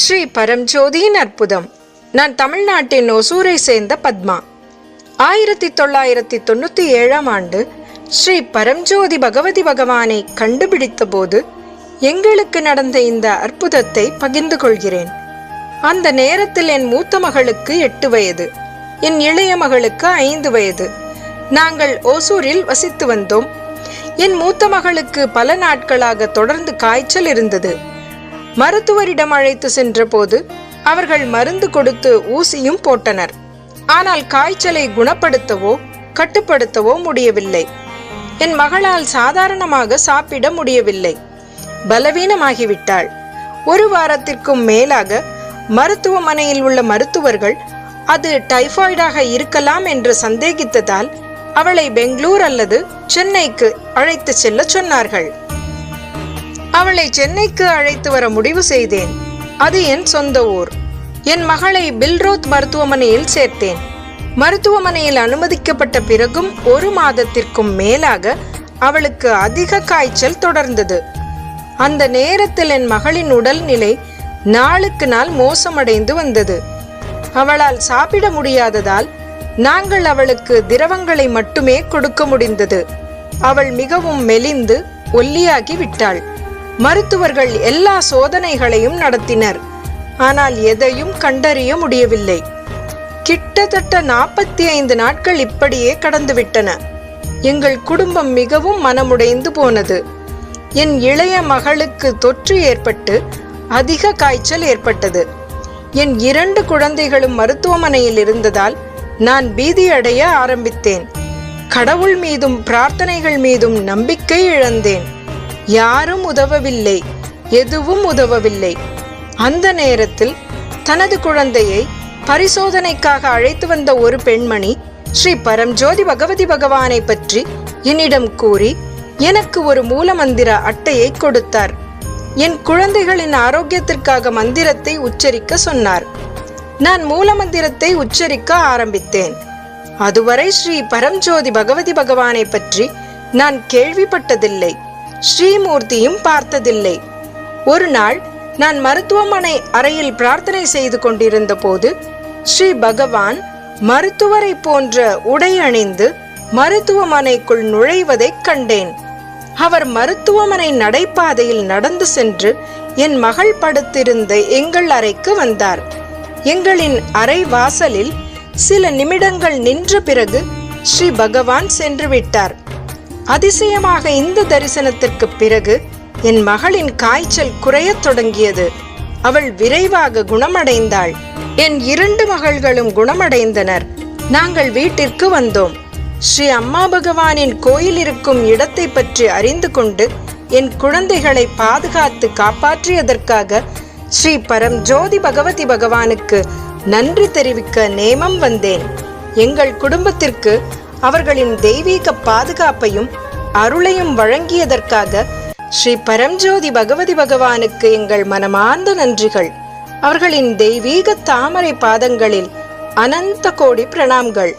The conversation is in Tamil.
ஸ்ரீ பரம்ஜோதியின் அற்புதம். நான் தமிழ்நாட்டின் ஒசூரை சேர்ந்த பத்மா. ஆயிரத்தி தொள்ளாயிரத்தி தொண்ணூற்றி ஏழாம் ஆண்டு ஸ்ரீ பரம்ஜோதி பகவதி பகவானை கண்டுபிடித்த போது எங்களுக்கு நடந்த இந்த அற்புதத்தை பகிர்ந்து கொள்கிறேன். அந்த நேரத்தில் என் மூத்த மகளுக்கு எட்டு வயது என் இளைய மகளுக்கு ஐந்து வயது. நாங்கள் ஓசூரில் வசித்து வந்தோம். என் மூத்த மகளுக்கு பல நாட்களாக தொடர்ந்து காய்ச்சல் இருந்தது. மருத்துவரிடம் அழைத்து சென்றபோது அவர்கள் மருந்து கொடுத்து ஊசியும் போட்டனர். ஆனால் காய்ச்சலை குணப்படுத்தவோ கட்டுப்படுத்தவோ முடியவில்லை. என் மகளால் சாதாரணமாக சாப்பிட முடியவில்லை. பலவீனமாகிவிட்டாள். ஒரு வாரத்திற்கும் மேலாக மருத்துவமனையில் உள்ள மருத்துவர்கள் அது டைபாய்டாக இருக்கலாம் என்று சந்தேகித்ததால் அவளை பெங்களூர் அல்லது சென்னைக்கு அழைத்து செல்ல சொன்னார்கள். அவளை சென்னைக்கு அழைத்து வர முடிவு செய்தேன். அது என் சொந்த ஊர். என் மகளை பில்ரோத் மருத்துவமனையில் சேர்த்தேன். மருத்துவமனையில் அனுமதிக்கப்பட்ட பிறகும் ஒரு மாதத்திற்கும் மேலாக அவளுக்கு அதிக காய்ச்சல் தொடர்ந்தது. அந்த நேரத்தில் என் மகளின் உடல்நிலை நாளுக்கு நாள் மோசமடைந்து வந்தது. அவளால் சாப்பிட முடியாததால் நாங்கள் அவளுக்கு திரவங்களை மட்டுமே கொடுக்க முடிந்தது. அவள் மிகவும் மெலிந்து ஒல்லியாகி விட்டாள். மருத்துவர்கள் எல்லா சோதனைகளையும் நடத்தினர். ஆனால் எதையும் கண்டறிய முடியவில்லை. கிட்டத்தட்ட நாற்பத்தி ஐந்து நாட்கள் இப்படியே கடந்துவிட்டன. எங்கள் குடும்பம் மிகவும் மனமுடைந்து போனது. என் இளைய மகளுக்கு தொற்று ஏற்பட்டு அதிக காய்ச்சல் ஏற்பட்டது. என் இரண்டு குழந்தைகளும் மருத்துவமனையில் இருந்ததால் நான் பீதியடைய ஆரம்பித்தேன். கடவுள் மீதும் பிரார்த்தனைகள் மீதும் நம்பிக்கை இழந்தேன். யாரும் உதவவில்லை எதுவும் உதவவில்லை. அந்த நேரத்தில் தனது குழந்தையை பரிசோதனைக்காக அழைத்து வந்த ஒரு பெண்மணி ஸ்ரீ பரம்ஜோதி பகவதி பகவானை பற்றி என்னிடம் கூறி எனக்கு ஒரு மூலமந்திர அட்டையை கொடுத்தார். என் குழந்தைகளின் ஆரோக்கியத்திற்காக மந்திரத்தை உச்சரிக்க சொன்னார். நான் மூலமந்திரத்தை உச்சரிக்க ஆரம்பித்தேன். அதுவரை ஸ்ரீ பரம்ஜோதி பகவதி பகவானை பற்றி நான் கேள்விப்பட்டதில்லை. ஸ்ரீமூர்த்தியும் பார்த்ததில்லை. ஒரு நாள் நான் மருத்துவமனை அறையில் பிரார்த்தனை செய்து கொண்டிருந்த போது ஸ்ரீ பகவான் மருத்துவரை போன்ற உடை அணிந்து மருத்துவமனைக்குள் நுழைவதைக் கண்டேன். அவர் மருத்துவமனை நடைபாதையில் நடந்து சென்று என் மகள் படுத்திருந்த எங்கள் அறைக்கு வந்தார். எங்களின் அறை வாசலில் சில நிமிடங்கள் நின்ற பிறகு ஸ்ரீ பகவான் சென்று விட்டார். அதிசயமாக இந்த தரிசனத்திற்கு பிறகு என் மகளின் காய்ச்சல் குறையத் தொடங்கியது. அவள் விரைவாக குணமடைந்தாள். என் இரண்டு மகள்களும் குணமடைந்தனர். நாங்கள் வீட்டிற்கு வந்தோம். ஸ்ரீ அம்மா பகவானின் கோயில் இருக்கும் இடத்தை பற்றி அறிந்து கொண்டு என் குழந்தைகளை பாதுகாத்து காப்பாற்றியதற்காக ஸ்ரீ பரம் ஜோதி பகவதி பகவானுக்கு நன்றி தெரிவிக்க நேமம் வந்தேன். எங்கள் குடும்பத்திற்கு அவர்களின் தெய்வீக பாதுகாப்பையும் அருளையும் வழங்கியதற்காக ஸ்ரீ பரம்ஜோதி பகவதி பகவானுக்கு எங்கள் மனமார்ந்த நன்றிகள். அவர்களின் தெய்வீக தாமரை பாதங்களில் அனந்த கோடி பிரணாம்கள்.